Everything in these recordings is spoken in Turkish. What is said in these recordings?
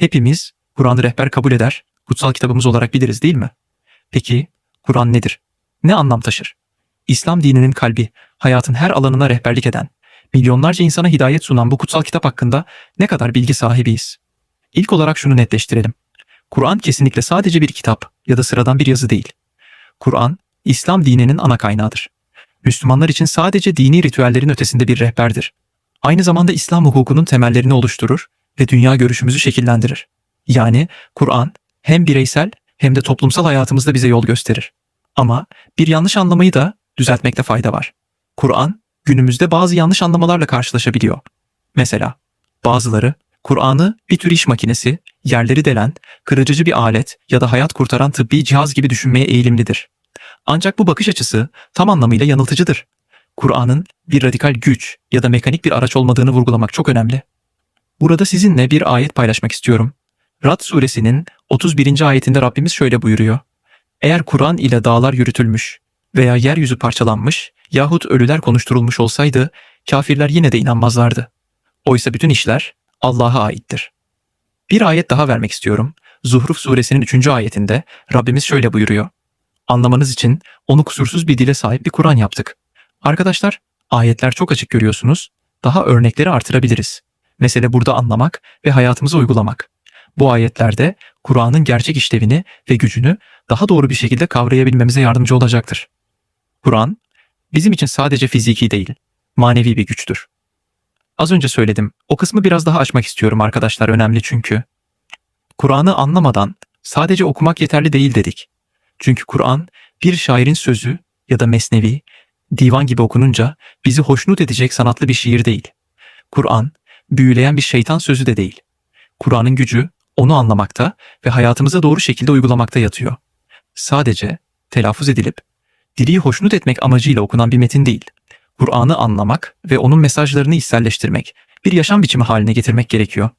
Hepimiz Kur'an'ı rehber kabul eder, kutsal kitabımız olarak biliriz değil mi? Peki Kur'an nedir? Ne anlam taşır? İslam dininin kalbi, hayatın her alanına rehberlik eden, milyonlarca insana hidayet sunan bu kutsal kitap hakkında ne kadar bilgi sahibiyiz? İlk olarak şunu netleştirelim. Kur'an kesinlikle sadece bir kitap ya da sıradan bir yazı değil. Kur'an, İslam dininin ana kaynağıdır. Müslümanlar için sadece dini ritüellerin ötesinde bir rehberdir. Aynı zamanda İslam hukukunun temellerini oluşturur ve dünya görüşümüzü şekillendirir. Yani Kur'an hem bireysel hem de toplumsal hayatımızda bize yol gösterir. Ama bir yanlış anlamayı da düzeltmekte fayda var. Kur'an günümüzde bazı yanlış anlamalarla karşılaşabiliyor. Mesela bazıları Kur'an'ı bir tür iş makinesi, yerleri delen, kırıcı bir alet ya da hayat kurtaran tıbbi cihaz gibi düşünmeye eğilimlidir. Ancak bu bakış açısı tam anlamıyla yanıltıcıdır. Kur'an'ın bir radikal güç ya da mekanik bir araç olmadığını vurgulamak çok önemli. Burada sizinle bir ayet paylaşmak istiyorum. Rad suresinin 31. ayetinde Rabbimiz şöyle buyuruyor. Eğer Kur'an ile dağlar yürütülmüş veya yeryüzü parçalanmış yahut ölüler konuşturulmuş olsaydı kafirler yine de inanmazlardı. Oysa bütün işler Allah'a aittir. Bir ayet daha vermek istiyorum. Zuhruf suresinin 3. ayetinde Rabbimiz şöyle buyuruyor. Anlamanız için onu kusursuz bir dile sahip bir Kur'an yaptık. Arkadaşlar, ayetler çok açık görüyorsunuz. Daha örnekleri artırabiliriz. Mesele burada anlamak ve hayatımıza uygulamak. Bu ayetlerde Kur'an'ın gerçek işlevini ve gücünü daha doğru bir şekilde kavrayabilmemize yardımcı olacaktır. Kur'an, bizim için sadece fiziki değil, manevi bir güçtür. Az önce söyledim, o kısmı biraz daha açmak istiyorum arkadaşlar, önemli çünkü. Kur'an'ı anlamadan sadece okumak yeterli değil dedik. Çünkü Kur'an bir şairin sözü ya da mesnevi, divan gibi okununca bizi hoşnut edecek sanatlı bir şiir değil. Kur'an, büyüleyen bir şeytan sözü de değil. Kur'an'ın gücü onu anlamakta ve hayatımıza doğru şekilde uygulamakta yatıyor. Sadece telaffuz edilip diliyi hoşnut etmek amacıyla okunan bir metin değil. Kur'an'ı anlamak ve onun mesajlarını içselleştirmek, bir yaşam biçimi haline getirmek gerekiyor.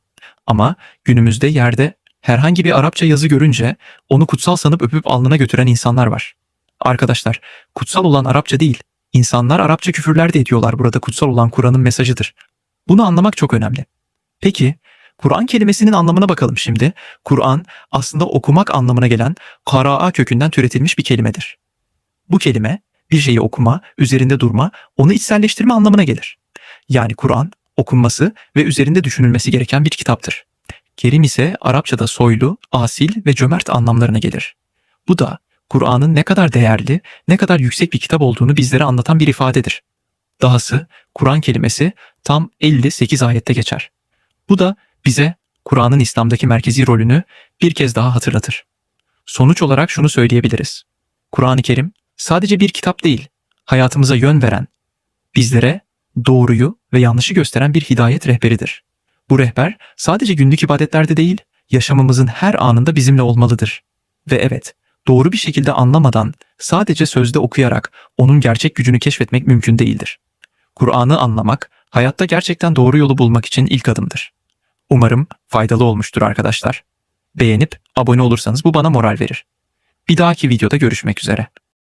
Ama günümüzde yerde herhangi bir Arapça yazı görünce onu kutsal sanıp öpüp alnına götüren insanlar var. Arkadaşlar, kutsal olan Arapça değil, insanlar Arapça küfürler de ediyorlar burada kutsal olan Kur'an'ın mesajıdır. Bunu anlamak çok önemli. Peki, Kur'an kelimesinin anlamına bakalım şimdi. Kur'an aslında okumak anlamına gelen karaa kökünden türetilmiş bir kelimedir. Bu kelime bir şeyi okuma, üzerinde durma, onu içselleştirme anlamına gelir. Yani Kur'an okunması ve üzerinde düşünülmesi gereken bir kitaptır. Kerim ise Arapçada soylu, asil ve cömert anlamlarına gelir. Bu da Kur'an'ın ne kadar değerli, ne kadar yüksek bir kitap olduğunu bizlere anlatan bir ifadedir. Dahası Kur'an kelimesi tam 58 ayette geçer. Bu da bize Kur'an'ın İslam'daki merkezi rolünü bir kez daha hatırlatır. Sonuç olarak şunu söyleyebiliriz. Kur'an-ı Kerim sadece bir kitap değil, hayatımıza yön veren, bizlere doğruyu ve yanlışı gösteren bir hidayet rehberidir. Bu rehber sadece günlük ibadetlerde değil, yaşamımızın her anında bizimle olmalıdır. Ve evet, doğru bir şekilde anlamadan, sadece sözde okuyarak onun gerçek gücünü keşfetmek mümkün değildir. Kur'an'ı anlamak, hayatta gerçekten doğru yolu bulmak için ilk adımdır. Umarım faydalı olmuştur arkadaşlar. Beğenip abone olursanız bu bana moral verir. Bir dahaki videoda görüşmek üzere.